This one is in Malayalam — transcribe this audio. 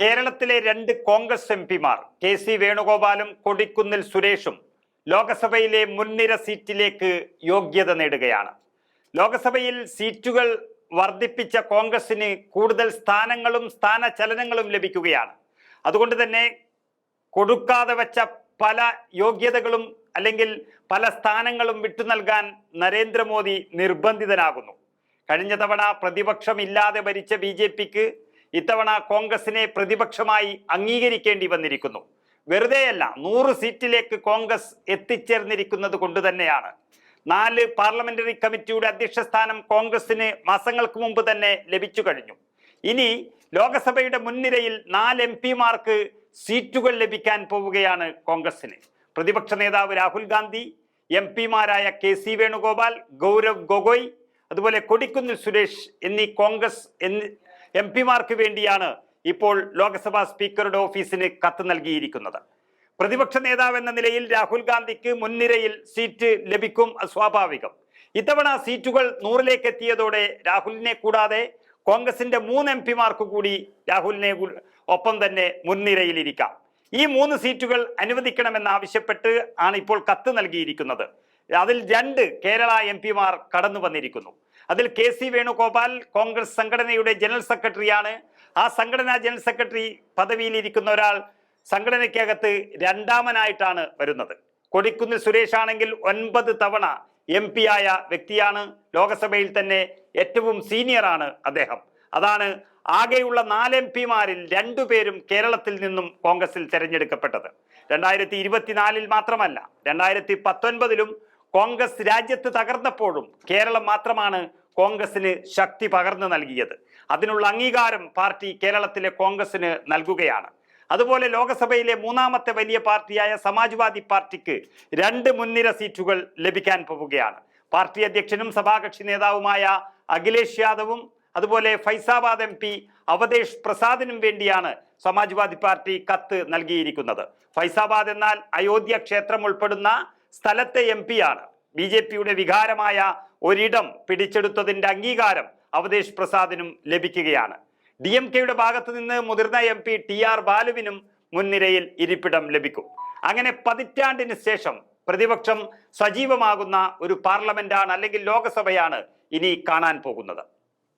കേരളത്തിലെ രണ്ട് കോൺഗ്രസ് എം പിമാർ കെ സി വേണുഗോപാലും കൊടിക്കുന്നിൽ സുരേഷും ലോക്സഭയിലെ മുൻനിര സീറ്റിലേക്ക് യോഗ്യത നേടുകയാണ്. ലോക്സഭയിൽ സീറ്റുകൾ വർദ്ധിപ്പിച്ച കോൺഗ്രസിന് കൂടുതൽ സ്ഥാനങ്ങളും സ്ഥാനചലനങ്ങളും ലഭിക്കുകയാണ്. അതുകൊണ്ട് തന്നെ കൊടുക്കാതെ വെച്ച പല യോഗ്യതകളും അല്ലെങ്കിൽ പല സ്ഥാനങ്ങളും വിട്ടു നൽകാൻ നരേന്ദ്രമോദി നിർബന്ധിതനാകുന്നു. കഴിഞ്ഞ തവണ പ്രതിപക്ഷമില്ലാതെ ഭരിച്ച ബി ജെ പിക്ക് ഇത്തവണ കോൺഗ്രസിനെ പ്രതിപക്ഷമായി അംഗീകരിക്കേണ്ടി വന്നിരിക്കുന്നു. വെറുതെയല്ല നൂറ് സീറ്റിലേക്ക് കോൺഗ്രസ് എത്തിച്ചേർന്നിരിക്കുന്നത് കൊണ്ട് തന്നെയാണ്. നാല് പാർലമെന്ററി കമ്മിറ്റിയുടെ അധ്യക്ഷ സ്ഥാനം കോൺഗ്രസിന് മാസങ്ങൾക്ക് മുമ്പ് തന്നെ ലഭിച്ചു കഴിഞ്ഞു. ഇനി ലോകസഭയുടെ മുൻനിരയിൽ നാല് എം പിമാർക്ക് സീറ്റുകൾ ലഭിക്കാൻ പോവുകയാണ് കോൺഗ്രസിന്. പ്രതിപക്ഷ നേതാവ് രാഹുൽ ഗാന്ധി എം പിമാരായ കെ സി വേണുഗോപാൽ ഗൗരവ് ഗൊഗോയ് അതുപോലെ കൊടിക്കുന്നിൽ സുരേഷ് എന്നീ കോൺഗ്രസ് എം പിമാർക്ക് വേണ്ടിയാണ് ഇപ്പോൾ ലോക്സഭാ സ്പീക്കറുടെ ഓഫീസിന് കത്ത് നൽകിയിരിക്കുന്നത്. പ്രതിപക്ഷ നേതാവ് എന്ന നിലയിൽ രാഹുൽ ഗാന്ധിക്ക് മുൻനിരയിൽ സീറ്റ് ലഭിക്കും സ്വാഭാവികം. ഇത്തവണ സീറ്റുകൾ നൂറിലേക്ക് എത്തിയതോടെ രാഹുലിനെ കൂടാതെ കോൺഗ്രസിന്റെ മൂന്ന് എം പിമാർക്ക് കൂടി രാഹുലിനെ ഒപ്പം തന്നെ മുൻനിരയിലിരിക്കാം. ഈ മൂന്ന് സീറ്റുകൾ അനുവദിക്കണമെന്നാവശ്യപ്പെട്ട് ആണ് ഇപ്പോൾ കത്ത് നൽകിയിരിക്കുന്നത്. അതിൽ രണ്ട് കേരള എം പിമാർ കടന്നു വന്നിരിക്കുന്നു അതിൽ കെ സി വേണുഗോപാൽ കോൺഗ്രസ് സംഘടനയുടെ ജനറൽ സെക്രട്ടറിയാണ്. ആ സംഘടനാ ജനറൽ സെക്രട്ടറി പദവിയിലിരിക്കുന്ന ഒരാൾ സംഘടനയ്ക്കകത്ത് രണ്ടാമനായിട്ടാണ് വരുന്നത്. കൊടിക്കുന്നിൽ സുരേഷ് ആണെങ്കിൽ ഒൻപത് തവണ എം പി ആയ വ്യക്തിയാണ്. ലോകസഭയിൽ തന്നെ ഏറ്റവും സീനിയറാണ് അദ്ദേഹം. അതാണ് ആകെയുള്ള നാല് എം പിമാരിൽ രണ്ടുപേരും കേരളത്തിൽ നിന്നും കോൺഗ്രസിൽ തെരഞ്ഞെടുക്കപ്പെട്ടത്. രണ്ടായിരത്തി ഇരുപത്തിനാലിൽ മാത്രമല്ല രണ്ടായിരത്തി പത്തൊൻപതിലും കോൺഗ്രസ് രാജ്യത്ത് തകർന്നപ്പോഴും കേരളം മാത്രമാണ് കോൺഗ്രസിന് ശക്തി പകർന്നു നൽകിയത്. അതിനുള്ള അംഗീകാരം പാർട്ടി കേരളത്തിലെ കോൺഗ്രസിന് നൽകുകയാണ്. അതുപോലെ ലോക്സഭയിലെ മൂന്നാമത്തെ വലിയ പാർട്ടിയായ സമാജ്വാദി പാർട്ടിക്ക് രണ്ട് മുൻനിര സീറ്റുകൾ ലഭിക്കാൻ പോവുകയാണ്. പാർട്ടി അധ്യക്ഷനും സഭാകക്ഷി നേതാവുമായ അഖിലേഷ് യാദവും അതുപോലെ ഫൈസാബാദ് എം പി അവതേഷ് പ്രസാദിനും വേണ്ടിയാണ് സമാജ്വാദി പാർട്ടി കത്ത് നൽകിയിരിക്കുന്നത്. ഫൈസാബാദ് എന്നാൽ അയോധ്യ ക്ഷേത്രം ഉൾപ്പെടുന്ന സ്ഥലത്തെ എം ആണ്. ബി ജെ പിയുടെ വികാരമായ ഒരിടം പിടിച്ചെടുത്തതിന്റെ അംഗീകാരം അവതേഷ് പ്രസാദിനും ലഭിക്കുകയാണ്. ഡി എം കെയുടെ ഭാഗത്ത് നിന്ന് മുതിർന്ന എം പി ടി ആർ ബാലുവിനും മുൻനിരയിൽ ഇരിപ്പിടം ലഭിക്കും. അങ്ങനെ പതിറ്റാണ്ടിന് ശേഷം പ്രതിപക്ഷം സജീവമാകുന്ന ഒരു പാർലമെന്റാണ് അല്ലെങ്കിൽ ലോകസഭയാണ് ഇനി കാണാൻ പോകുന്നത്.